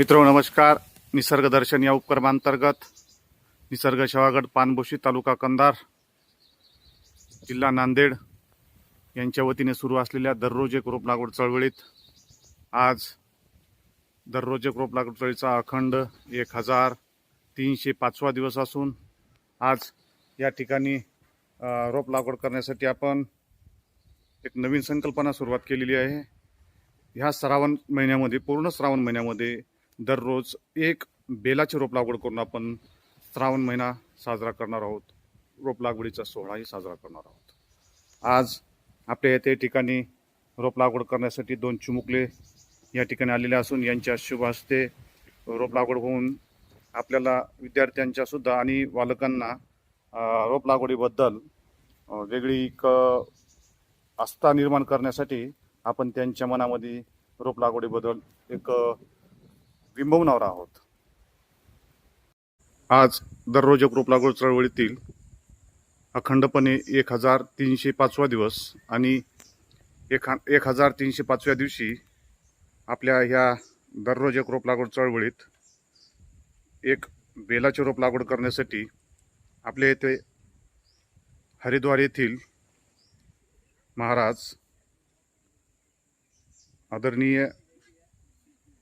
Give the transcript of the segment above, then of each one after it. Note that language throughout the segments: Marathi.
मित्र नमस्कार. निसर्ग दर्शन या उपक्रमांतर्गत निसर्ग शवागड पानभोशी तालुका कंधार जिल्हा नांदेड यांच्या वतीने सुरू असलेल्या दररोज एक रोप लागवड चळवळीत आज दररोज एक रोप लागवड चळवळीचा अखंड एक हजार तीनशे पाचवा दिवस असून आज या ठिकाणी रोप लागवड करण्यासाठी आपण एक नवीन संकल्पना सुरुवात केलेली आहे. ह्या श्रावण महिन्यामध्ये पूर्ण श्रावण महिन्यामध्ये दररोज एक बेलाची रोप लागवड करून आपण श्रावण महिना साजरा करणार आहोत. रोप लागवडीचा सोहळाही साजरा करणार आहोत. आज आपल्या येथे ठिकाणी रोप लागवड करण्यासाठी दोन चिमुकले या ठिकाणी आलेले असून यांच्या शुभ हस्ते रोप लागवड होऊन आपल्याला विद्यार्थ्यांच्या सुद्धा आणि बालकांना रोप लागवडीबद्दल वेगळी एक आस्था निर्माण करण्यासाठी आपण त्यांच्या मनामध्ये रोप लागवडीबद्दल एक बिंबवणार आहोत. आज दररोज रोप लागवड चळवळीतील अखंडपणे एक हजार तीनशे पाचवा दिवस आणि एक एक हजार तीनशे पाचव्या दिवशी आपल्या ह्या दररोज एक रोप लागवड चळवळीत एक बेलाची रोप लागवड करण्यासाठी आपल्या येथे हरिद्वार येथील महाराज आदरणीय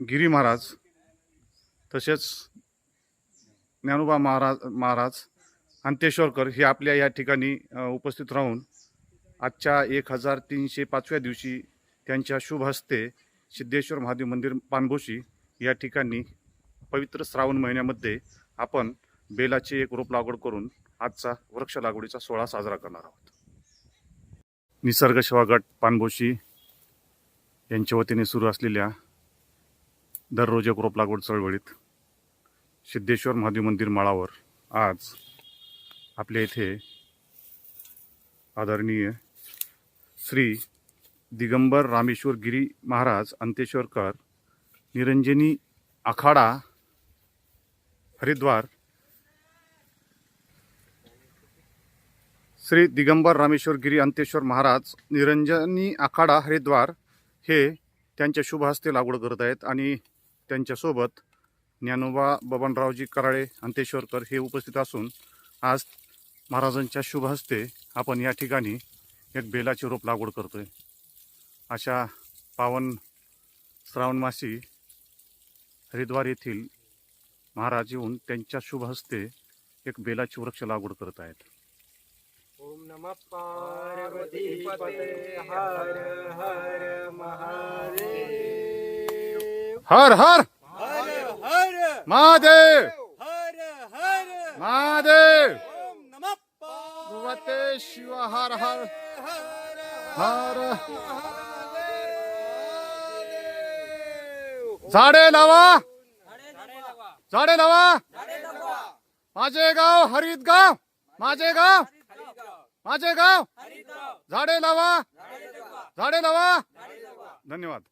गिरी महाराज तसेच ज्ञानोबा महाराज महाराज अंतेश्वरकर हे आपल्या या ठिकाणी उपस्थित राहून आजच्या एक हजार तीनशे पाचव्या दिवशी त्यांच्या शुभ हस्ते सिद्धेश्वर महादेव मंदिर पानभोशी या ठिकाणी पवित्र श्रावण महिन्यामध्ये आपण बेलाची एक रोप लागवड करून आजचा वृक्ष लागवडीचा सोहळा साजरा करणार आहोत. निसर्ग सेवागट पानभोशी यांच्या वतीने सुरू असलेल्या दररोज एक रोप लागवड चळवळीत. सिद्धेश्वर महादेव मंदिर माळावर आज आपल्या इथे आदरणीय श्री दिगंबर रामेश्वर गिरी महाराज अंतेश्वरकर निरंजनी आखाडा हरिद्वार श्री दिगंबर रामेश्वर गिरी अंतेश्वर महाराज निरंजनी आखाडा हरिद्वार हे त्यांच्या शुभ हस्ते लागवड करत आहेत आणि त्यांच्यासोबत ज्ञानोबा बबनरावजी कराळे अंतेश्वरकर हे उपस्थित असून आज महाराजांच्या शुभ हस्ते आपण या ठिकाणी एक बेलाची रोप लागवड करतोय. अशा पावन श्रावण मासी हरिद्वार येथील महाराज येऊन त्यांच्या शुभ हस्ते एक बेलाची वृक्ष लागवड करत आहेत. ओम नम पार्वती पते हर हर महा हर हर। महादेव। हर हर। महादेव। भगवते शिव हर हर। हर। झाडे लावा। झाडे लावा। माझे गाव हरित गाव। माझे गाव। माझे गाव झाडे लावा। झाडे लावा। धन्यवाद।